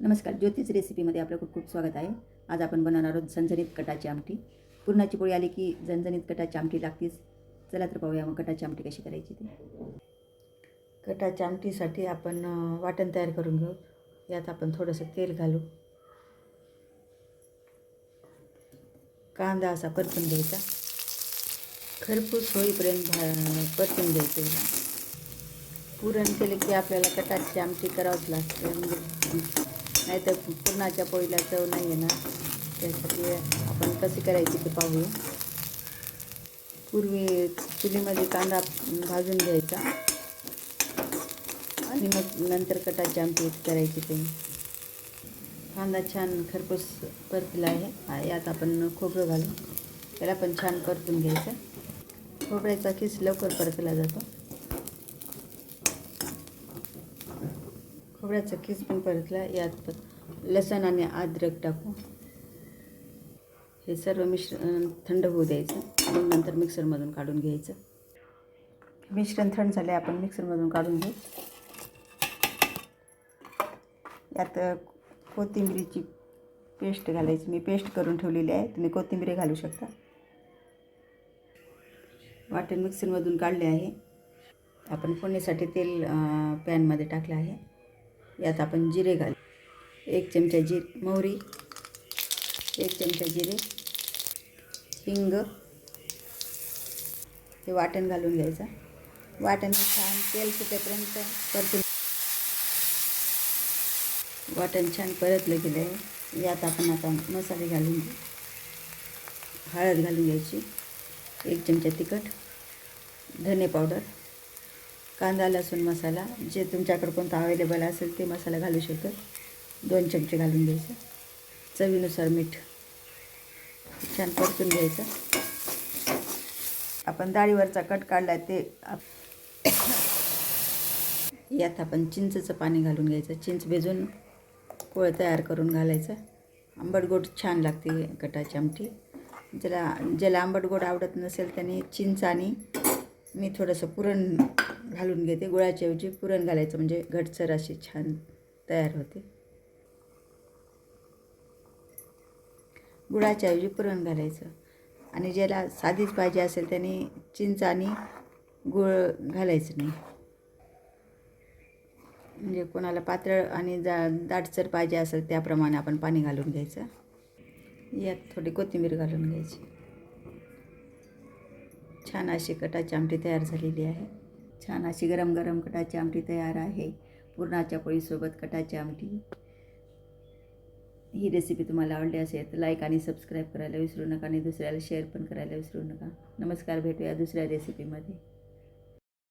नमस्कार ज्योतिष रेसिपीमध्ये आपलं खूप खूप स्वागत आहे. आज आपण बनवणार आहोत झणझणीत कटाची आमटी. पुरणाची पोळी आली की झणझणीत कटाची आमटी लागतीच. चला तर पाहूया मग कटाची आमटी कशी करायची ती. कटाच्या आमटीसाठी आपण वाटण तयार करून घेऊ. यात आपण थोडंसं तेल घालू. कांदा असा परतून घ्यायचा. खरपूस होईपर्यंत परतून घ्यायचं पुरण केलं की आपल्याला कटाची आमटी करावंच लागते. म्हणजे नाहीतर पुरणाच्या पोळीला चव नाही येणार त्यासाठी आपण कशी करायची ते पाहूया. पूर्वी चुलीमध्ये कांदा भाजून घ्यायचा. आणि मग नंतर कटाची आमटी करायची ते. कांदा छान खरपूस परतला आहे. यात आपण खोबरं घालू. त्याला पण छान परतून घ्यायचं. खोबऱ्याचा किस लवकर परतला जातो. खोबऱ्याचा किस पण परतला यात पण लसण आणि अद्रक टाकू. हे सर्व मिश्रण थंड होऊ द्यायचं. मग नंतर मिक्सरमधून काढून घ्यायचं. मिश्रण थंड झाले आपण मिक्सरमधून काढून घेऊ. यात कोथिंबिरीची पेस्ट घालायची. मी पेस्ट करून ठेवलेली आहे. तुम्ही कोथिंबीर घालू शकता. वाटण मिक्सरमधून काढले आहे. आपण फोडणीसाठी तेल पॅनमध्ये टाकलं आहे. यात आपण जिरे घाल. एक चमचा जिर मोहरी एक चमचा जिरे हिंग. हे वाटण घालून घ्यायचं. वाटण छान तेल सुटेपर्यंत परतून वाटण छान परतलं गेलं आहे यात आपण आता मसाले घालून हळद घालून घ्यायची. एक चमचा तिखट. धने पावडर. कांदा लसूण मसाला जे तुमच्याकडे कोणता अवेलेबल असेल ते मसाला घालू शकतात दोन चमचे घालून द्यायचं. चवीनुसार मीठ छान परतून घ्यायचं. आपण डाळीवरचा कट काढला ते आप- यात आपण चिंचचं पाणी घालून घ्यायचं. चिंच भिजून पोळं तयार करून घालायचं. आंबट गोड छान लागते कटाची आमटी. ज्याला ज्याला आंबट गोड आवडत नसेल त्याने चिंच आणि मी थोडंसं पुरण घालून घेते. गुळाच्याऐवजी पुरण घालायचं. म्हणजे घटसर अशी छान तयार होते. गुळाच्याऐवजी पुरण घालायचं. आणि ज्याला साधीच पाहिजे असेल त्याने चिंच आणि गुळ घालायचं नाही. म्हणजे कोणाला पातळ आणि जा दाटसर पाहिजे असेल त्याप्रमाणे आपण पाणी घालून घ्यायचं. यात थोडी कोथिंबीर घालून घ्यायची. छान अशी कटाची आमटी तयार झालेली आहे. छान अशी गरम गरम कटाची आमटी तयार आहे. पुरणाच्या पोळीसोबत कटाची आमटी. ही रेसिपी तुम्हाला आवडली असेल तर लाईक आणि सबस्क्राईब करायला विसरू नका आणि दुसऱ्याला शेअर पण करायला विसरू नका. नमस्कार भेटूया दुसऱ्या रेसिपीमध्ये